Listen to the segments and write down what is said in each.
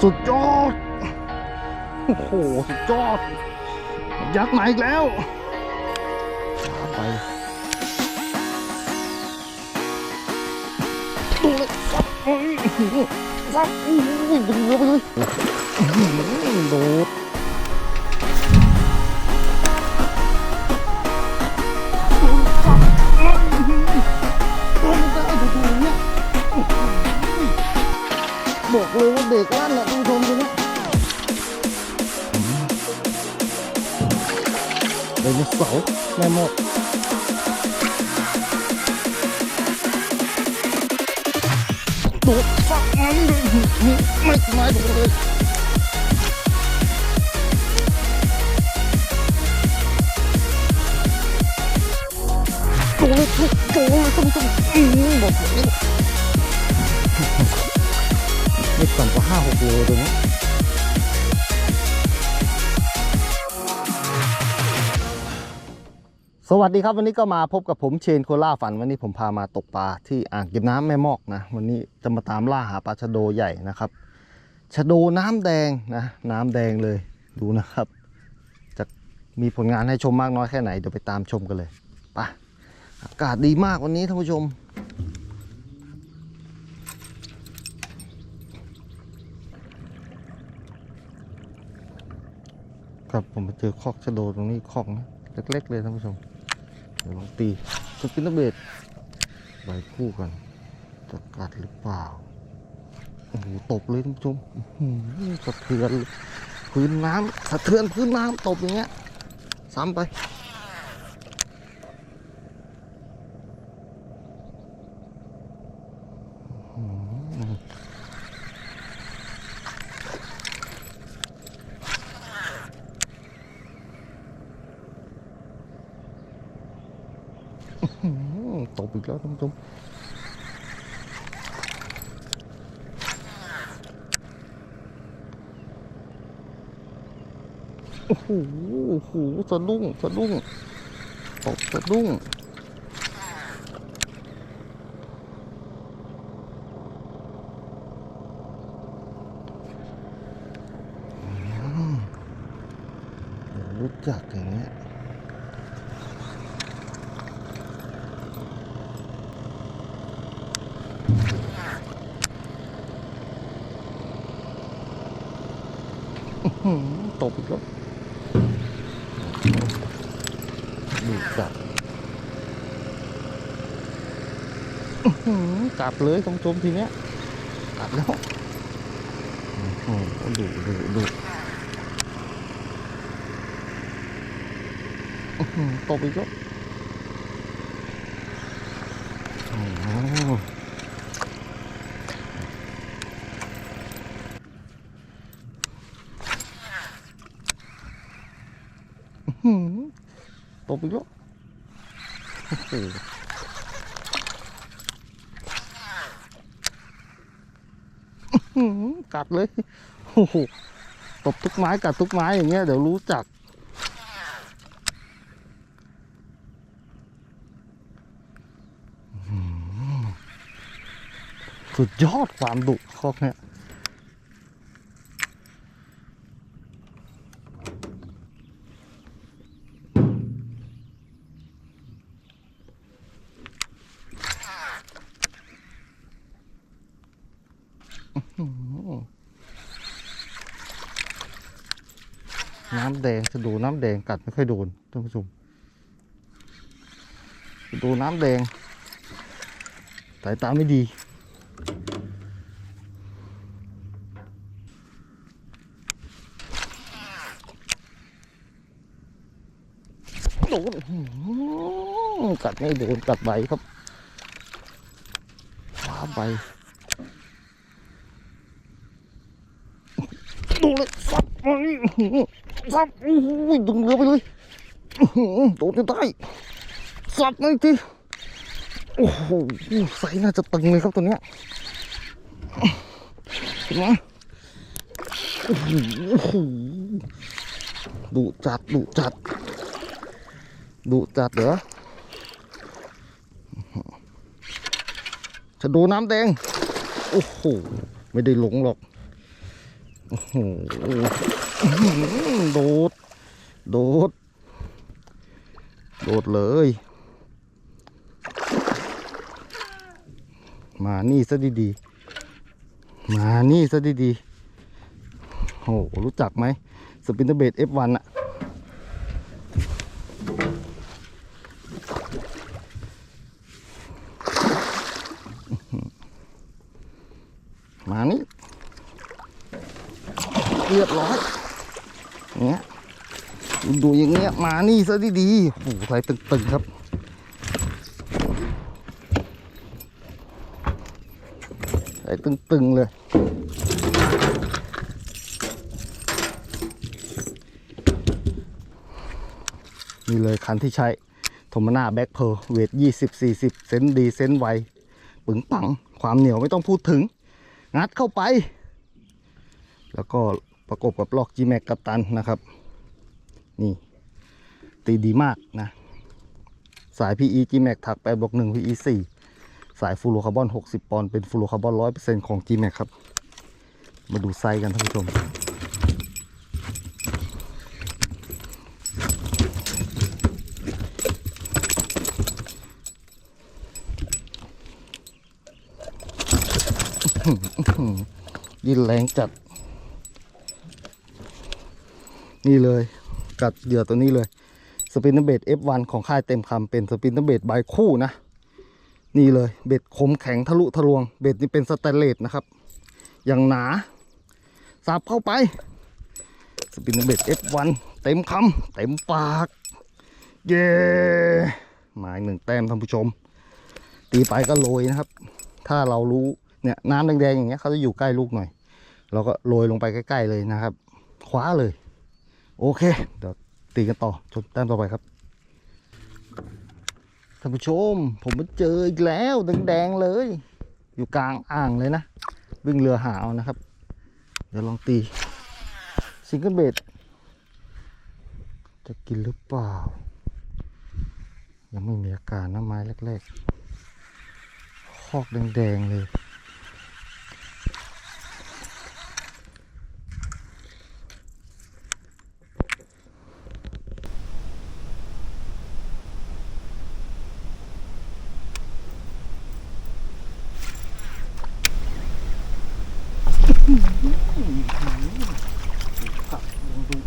สุดยอด โอ้โห สุดยอด ยักษ์มาอีกแล้วไปดูเลยซับเอ้ยซับอุ้ยดึงเรือไปเลยอื้อหือโด บอกเลยว่าเด็กลั่นแหละท่านผู้ชมตัวเนี้ยไดโนเสาร์แม่หมดโดดฟักมันไม่ไม่โดดเลยโดดเลยทุกโดดเลยต้องต้องอืมบอกเลย ต่ำกว่าห้าหกโลตัวนี้สวัสดีครับวันนี้ก็มาพบกับผมเชนโคล่าฝันวันนี้ผมพามาตกปลาที่อ่างเก็บน้ำแม่มอกนะ วันนี้จะมาตามล่าหาปลาชะโดใหญ่นะครับชะโดน้ำแดงนะ น้ำแดงเลยดูนะครับ จะมีผลงานให้ชมมากน้อยแค่ไหนเดี๋ยวไปตามชมกันเลยไปอากาศดีมากวันนี้ท่านผู้ชม ครับผมไปเจอคอกชะโดตรงนี้คอกนะเล็กๆเลยท่านผู้ชม เดี๋ยวลองตีสปินเนอร์เบดใบคู่กันจะกัดหรือเปล่าโอ้โหตบเลยท่านผู้ชมสะเทือนพื้นน้ำสะเทือนพื้นน้ำตบอย่างเงี้ยซ้ำไป อื้อหืออื้อ หือตบอีกแล้วท่านผู้ชมโอ้โหโอ้โหสะดุ้งสะดุ้งตกสะดุ้งอืมรู้จักอย่างเงี้ยอื้อหือ ตกอีกแล้วดูกัดอื้อหือกัดเลยตรงจมทีเนี้ยกัดแล้วดูดูดูตบอีกแล้วโอ้โหอื้อหือตบอีกแล้วโอ้โหอื้อหือ กัดเลยโอ้โหตบทุกไม้กัดทุกไม้อย่างเงี้ยเดี๋ยวรู้จัก สุดยอดความดุคอกเนี่ย น้ำแดงจะดู น้ำแดงกัดไม่ค่อยโดนท่านผู้ชมดูน้ำแดงสายตาไม่ดี โดนกัดไม่โดนกัดใบครับฟ้าใบดูเลยซับมานี่ อื้อหือซับโอ้โหดึงเรือไปเลยอื้อหือโดนจะได้ซับมาอีกทีโอ้โหไซส์น่าจะตึงเลยครับตัวเนี้ยเห็นไหมโอ้โหโอ้โหดุจัดดุจัดดุจัดเหรอจะดูน้ำแดง โอ้โห ไม่ได้หลงหรอก โอ้โห โดด โดด โดดเลย มานี่ซะดีๆ มานี่ซะดีๆโอ้โหรู้จักไหมสปินเตอร์เบด F1 อะนี่ เรียบร้อย เนี้ยดูอย่างเงี้ยมานี่ซะดีๆโอ้โหใส่ตึงๆครับใส่ตึงๆเลยนี่เลยคันที่ใช้โทมาน่าแบ็คเพลเวทยี่สิบสี่สิบเซนดีเซนไวปึงปังความเหนียวไม่ต้องพูดถึง งัดเข้าไป แล้วก็ ประกบกับลอก G-Max กัปตันนะครับ นี่ ตีดีมากนะ สาย PE G-Max ถัก8บวก1 PE 4สายฟูโรคาร์บอน60 ปอนด์เป็นฟูโรคาร์บอน100%ของ G-Max ครับ มาดูไซส์กันท่านผู้ชมยินแรงจัด นี่เลย กัดเหยื่อตัวนี้เลย สปินเนอร์เบด F1 ของค่ายเต็มคำเป็นสปินเนอร์เบดใบคู่นะ นี่เลยเบ็ดคมแข็งทะลุทะลวง เบ็ดนี่เป็นสแตนเลสนะครับ อย่างหนาสับเข้าไป สปินเนอร์เบด F1 เต็มคำเต็มปาก เย้หมายหนึ่งแต้มท่านผู้ชม ตีไปก็โรยนะครับ ถ้าเรารู้เนี่ยน้ำแดงๆอย่างเงี้ยเขาจะอยู่ใกล้ลูกหน่อย เราก็โรยลงไปใกล้ ๆเลยนะครับ คว้าเลย โอเค เดี๋ยวตีกันต่อชนแต้มต่อไปครับท่านผู้ชม ผมมาเจออีกแล้วแดงๆเลย อยู่กลางอ่างเลยนะ วิ่งเรือหาเอานะครับ เดี๋ยวลองตีซิงเกิลเบดจะกินหรือเปล่า ยังไม่มีอาการนะไม้แรกๆคอกแดงๆเลย ครับลองดู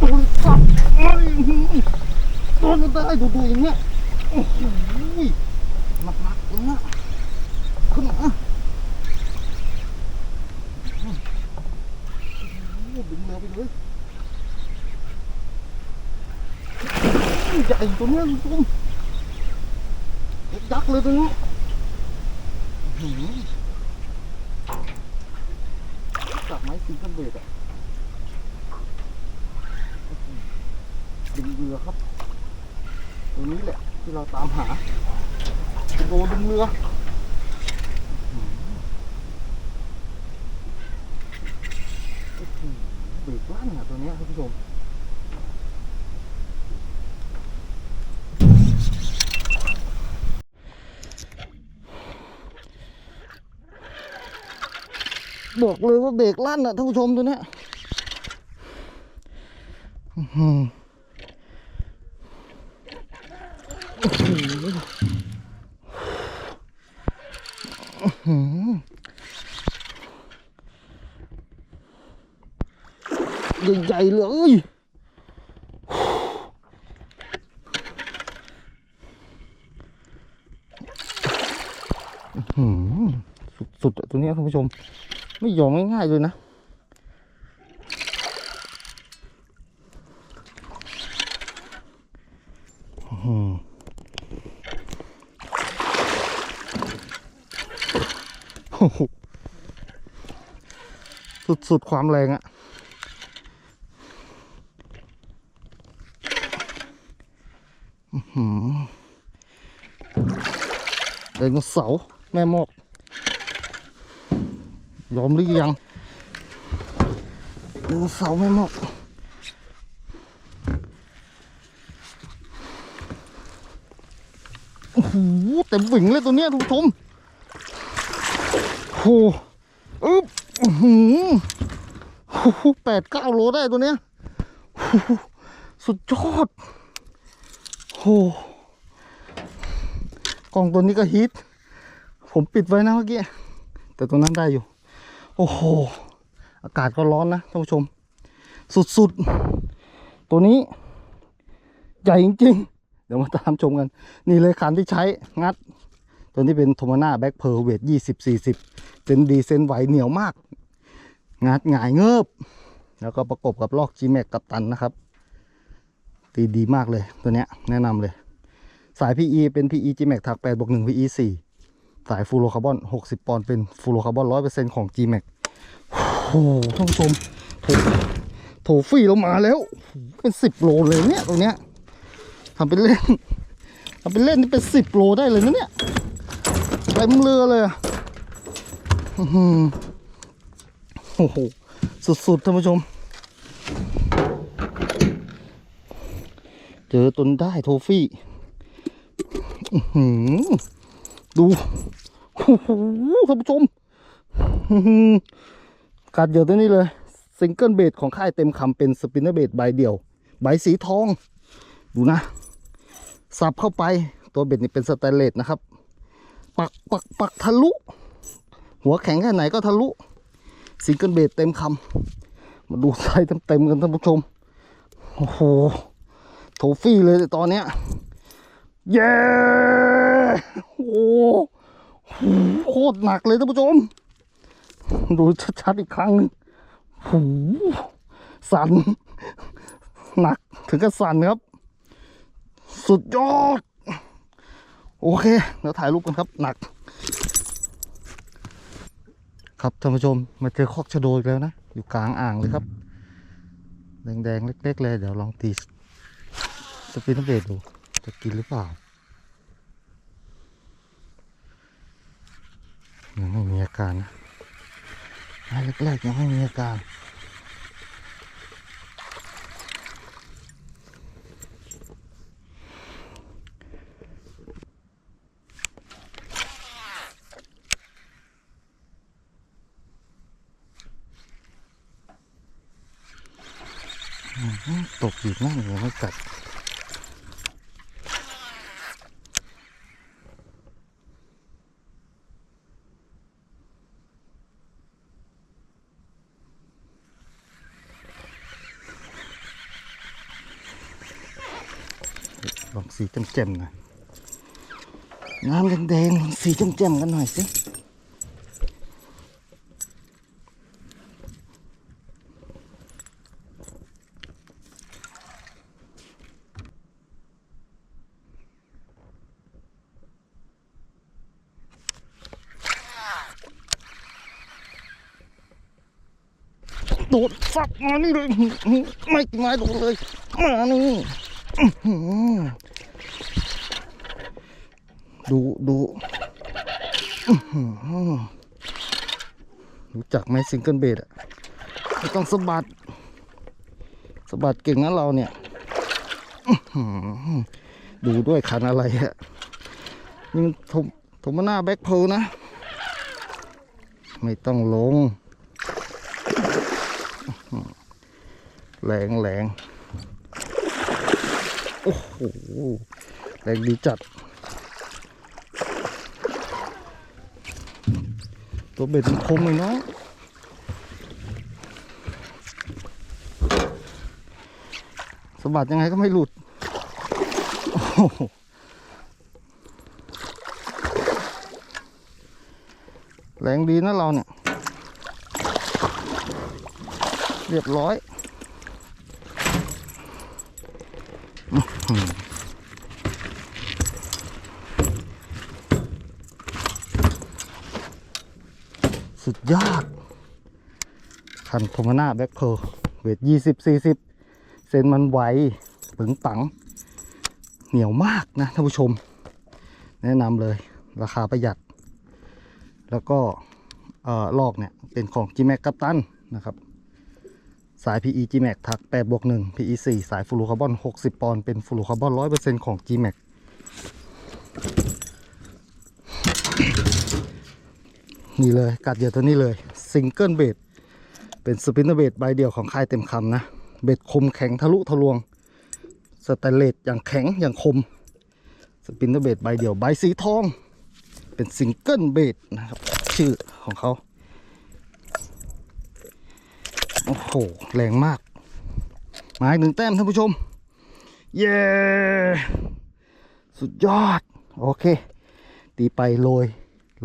ดูสับเอ้ยโด นได้ดูดูอย่างเงี้ยโอ้โหหนักหนักเลยนะขึ้นมาโอ้ดึงแรือไปเลยใหญ่ตัวเนี้ตุ้มยักษ์เลยตัวนี้อื้อหือจับไม้ซีคันเบดอะ ดึงเรือครับตรงนี้แหละที่เราตามหาโดนดึงเรืออื้อหือเบรกลั่นอะตัวเนี้ยท่าน ผู้ชมบอกเลยว่าเบรกลั่นอะท่านผู้ชมตัวเนี้ย ใหญ่ๆเลยสุดๆตัวนี้ท่านผู้ชม ไม่ยอมง่ายๆเลยนะสุดๆความแรงอะ ดโนเสาร์แม่มอกยอมหรือยังไดโนเสาร์แม่มอกโอ้โหเต็มวิ่งเลยตัวเนี้ยทุกผู้ชมโอ้โหอึ๊บอื้หือโอ้โหแปดเก้าโลได้ตัวเนี้ย สุดยอดโอ้โห กล้องตัวนี้ก็ฮิต ผมปิดไว้นะเมื่อกี้ แต่ตัวนั้นได้อยู่ โอ้โห อากาศก็ร้อนนะท่านผู้ชม สุดๆ ตัวนี้ ใหญ่จริงๆ เดี๋ยวมาตามชมกัน นี่เลยคันที่ใช้งัด ตัวนี้เป็นโทมาน่าแบ็คเพร์เวทยี่สิบสี่สิบเป็นดีเซนไหวเหนียวมาก งัดหงายเงิบ แล้วก็ประกบกับลอก G Max กับตันนะครับ ตีดีมากเลยตัวเนี้ยแนะนำเลย สาย PE เป็น PE G Max ถัก8บวก1 PE 4 สายฟูโรคาร์บอน 60 ปอนด์เป็นฟูโรคาร์บอน 100%ของ G Max โอ้โหท่านผู้ชมโถโถฟรีเรามาแล้ว เป็น 10 โลเลยเนี่ยตัวเนี้ยทำเป็นเล่นทำเป็นเล่นนี่เป็น 10 โลได้เลยนะเนี่ยเต็มเรือเลยโอ้โห สุดๆท่านผู้ชม เจอตนได้โทฟี่ ดูโอ้โหท่านผู้ชมกัดเยอะตัวนี้เลยซิงเกิลเบสของค่ายเต็มคำเป็นสปินเนอร์เบสใบเดียว ใบสีทอง ดูนะ สับเข้าไปตัวเบ็ดนี่เป็นสแตนเลสนะครับ ปักปักปักทะลุ หัวแข็งแค่ไหนก็ทะลุซิงเกิลเบสเต็มคำมาดูไซส์เต็มๆกันท่านผู้ชม โอ้โหโทฟี่เลยตอนเนี้ย เย้โอ้โหโคตรหนักเลยท่านผู้ชม ดูชัดๆอีกครั้งหนึงโหสั่นหนักถึงกับสั่นครับ สุดยอด โอเค เดี๋ยวถ่ายรูปกันครับ หนัก ครับท่านผู้ชม มาเจอคอกชะโดอีกแล้วนะ อยู่กลางอ่างเลยครับ แดงๆ เล็ก ๆ เลย เดี๋ยวลองตีสปินเบดดู จะกินหรือเปล่า ยังไม่มีอาการนะม้แรกๆยังไม่มีอาการตกอยู่นั่นยังไม่กัด สีแจ่มๆหน่อยน้ำแดงๆสีแจ่มๆกันหน่อยสิโดดสับมานี่เลยไม่ตีไม้โดดเลยมานี่อื้อหือ ดูดูรู้จักไหมซิงเกิลเบดอะไม่ต้องสะบัดสะบัดเก่งนะเราเนี่ยดูด้วยคันอะไรอะนี่มันโทโทมาน่าแบ็คเพลนะ ไม่ต้องลงแรงแรงโอ้โหแรงดีจัด ตัวเบ็ดมันคมเลยเนาะสะบัดยังไงก็ไม่หลุด โอ้โหแรงดีนะเราเนี่ย เรียบร้อย ดยอด คันโทมานาแบ็คเพลเวทยี่สิบสี่สิบเส้นมันไวปึงปัง เหนียวมากนะท่านผู้ชม แนะนำเลยราคาประหยัด แล้วก็ลอกเนี่ย เป็นของ g m a x กัปตันนะครับ สาย PE G-Max ทัก8บวก1 PE 4สายฟลูคาร์บอน 60 ปอนด์เป็นฟลูคาร์บอน 100%ของ G-Max นี่เลยกัดเหยื่อตัวนี้เลยซิงเกิลเบด เป็นสปินเนอร์เบดใบเดียวของค่ายเต็มคำนะ เบ็ดคมแข็งทะลุทะลวง สแตนเลสอย่างแข็งอย่างคม สปินเนอร์เบดใบเดียวใบสีทอง เป็นซิงเกิลเบดนะครับ ชื่อของเขา โอ้โห แรงมากมาอีกหนึ่งแต้มท่านผู้ชม เย้ สุดยอด โอเค ตีไปโรย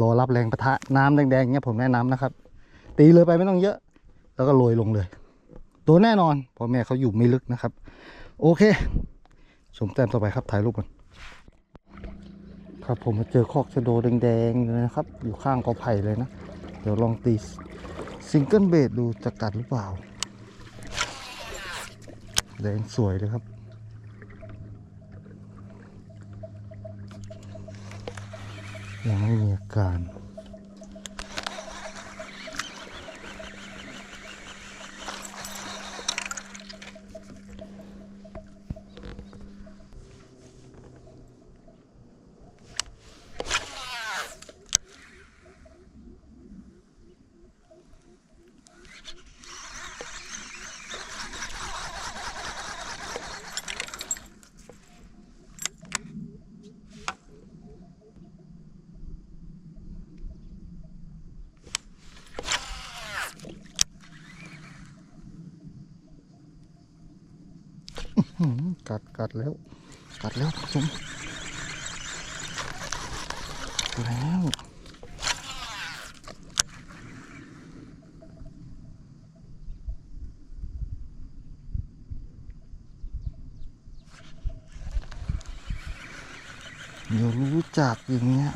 รอรับแรงประทะน้ำแดงๆเงี้ยผมแนะนำนะครับ ตีเลยไปไม่ต้องเยอะ แล้วก็โรยลงเลย ตัวแน่นอนเพราะแม่เขาอยู่ไม่ลึกนะครับ โอเค ชมแต้มต่อไปครับถ่ายรูปกันครับผมมาเจอคอกชะโดแดงๆเลยนะครับ อยู่ข้างกอไผ่เลยนะ เดี๋ยวลองตีซิงเกิลเบดดูจะกัดหรือเปล่าแดงสวยเลยครับยังไม่มีอาการ หืม กัดกัดแล้ว กัดแล้วชมแล้วเดี๋ยวรู้จักอย่างเงี้ย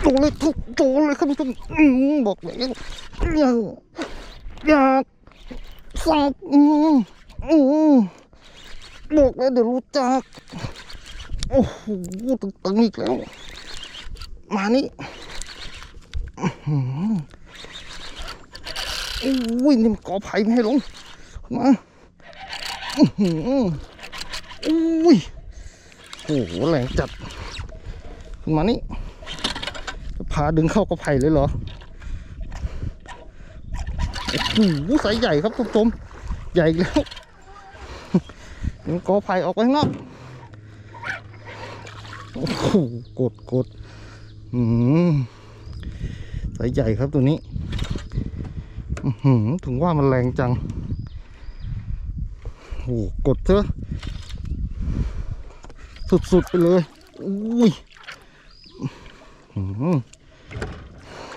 โดนเลยทุกโดน เลยครับทุกอืมบอกเลยอย่าอย่าสับอืมบอกแล้วเดี๋ยวรู้จัก โอ้โหตึงตึงอีกแล้ว มานี่อื้อหืออุ้ยนี่มันกอไผ่ไม่ให้ลงมาอื้อหืออุ้ยโอ้โหแรงจัด ขึ้นมานี่ พาดึงเข้ากระไผ่เลยเหรอโอ้โหสายใหญ่ครับทุกทมใหญ่แล้วดึงกอไผ่ออกไปงนอกโอ้โหกดกดอืมสายใหญ่ครับตัวนี้หือถึงว่ามันแรงจังโอ้โหกดเถอะ สุดๆไปเลย อุ้ย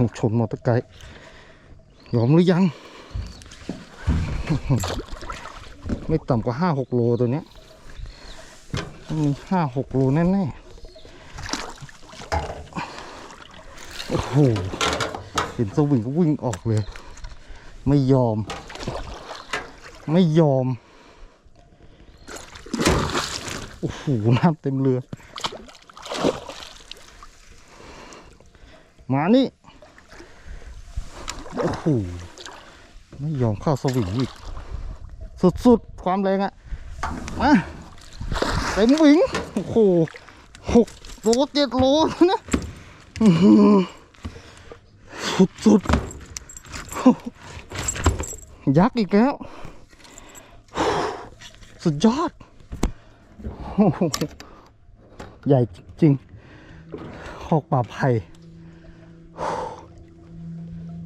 อืมชนมอเตอร์ไซค์ยอมหรือยัง ไม่ต่ำกว่าห้าหกโลตัวเนี้ยต้องมีห้าหกโลแน่ๆ โอ้โห เห็นสวิงก็วิ่งออกเลย ไม่ยอม ไม่ยอม โอ้โห น้ำเต็มเรือ มานี่ โหไม่ยอมเข้าสวิงอีก สุดๆ ความแรงอะมาเต็มวิง โอ้โหหกโลเจ็ดโลนะสุดๆ ยักษ์อีกแล้ว สุดยอด ใหญ่จริงๆหอกป่าไผ่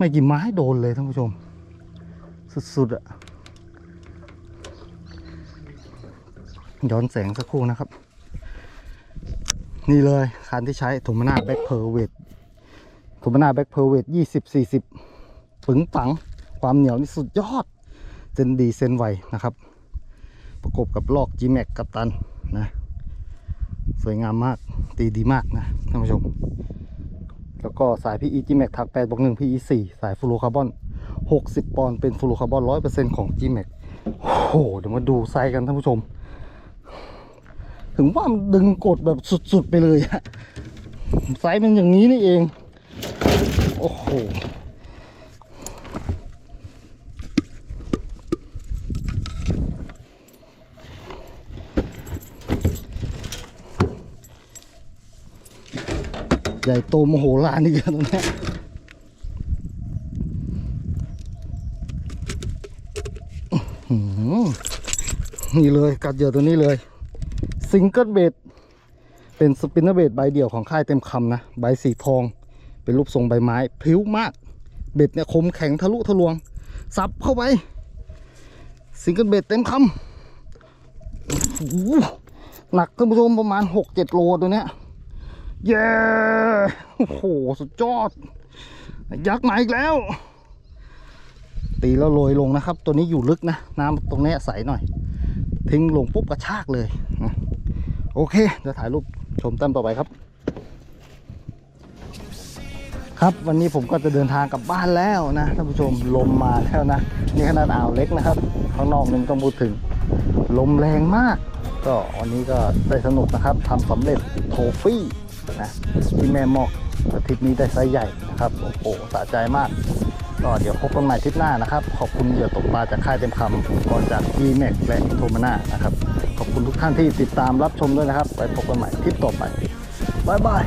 ไม่กี่ไม้โดนเลยท่านผู้ชม สุดๆอะย้อนแสงสักครู่นะครับ นี่เลยคันที่ใช้โทมานาแบ็คเพอร์เวทโทมานาแบ็คเพอร์เวทยี่สิบสี่สิบปึงปังความเหนียวนี่สุดยอด เส้นดีเส้นไวนะครับ ประกบกับลอก G Max กับตันนะ สวยงามมากตีดีมากนะท่านผู้ชม แล้วก็สาย PE G Max ถัก8บวก1 PE 4สายฟลูคาร์บอน 60 ปอนด์เป็นฟลูคาร์บอน 100%ของ G Max โอ้โห เดี๋ยวมาดูไซส์กันท่านผู้ชม ถึงว่ามันดึงกดแบบสุดๆไปเลยอะไซส์มันอย่างนี้นี่เอง โอ้โห ให ญ่โตโมโหลานนี่กันตรงนี้นี่เลยกัดเหยื่อตัวนี้เลย ซิงเกิลเบดเป็นสปินเนอร์เบดใบเดี่ยวของค่ายเต็มคำนะ ใบสีทอง เป็นรูปทรงใบไม้พริ้วมาก เบ็ดเนี่ยคมแข็งทะลุทะลวงซับเข้าไป ซิงเกิลเบดเต็มคำหหนักท่านผู้ชมประมาณ 6-7 โลตัวเนี้ย เย้โอ้โห สุดยอด ยักษ์มาอีกแล้ว ตีแล้วโรยลงนะครับ ตัวนี้อยู่ลึกนะ น้ำตรงนี้ใสหน่อย ทิ้งลงปุ๊บกระชากเลยนะโอเค เดี๋ยวถ่ายรูปชมต้มต่อไปครับ ครับวันนี้ผมก็จะเดินทางกลับบ้านแล้วนะท่านผู้ชมลมมาแล้วนะ นี่ขนาดอ่าวเล็กนะครับ ข้างนอกนี่ไม่ต้องพูดถึง ลมแรงมาก ก็วันนี้ก็ได้สนุกนะครับทำสำเร็จโทฟี่ นะที่แม่มอกอาทิตย์นี้ได้ไซส์ใหญ่นะครับโอ้โหสะใจมากก็เดี๋ยวพบกันใหม่ทริปหน้านะครับ ขอบคุณเหยื่อตกปลาจากค่ายเต็มคำก่อนจากทีแม็กและโทมาน่านะครับ ขอบคุณทุกท่านที่ติดตามรับชมด้วยนะครับ ไปพบกันใหม่ทริปต่อไปบายบาย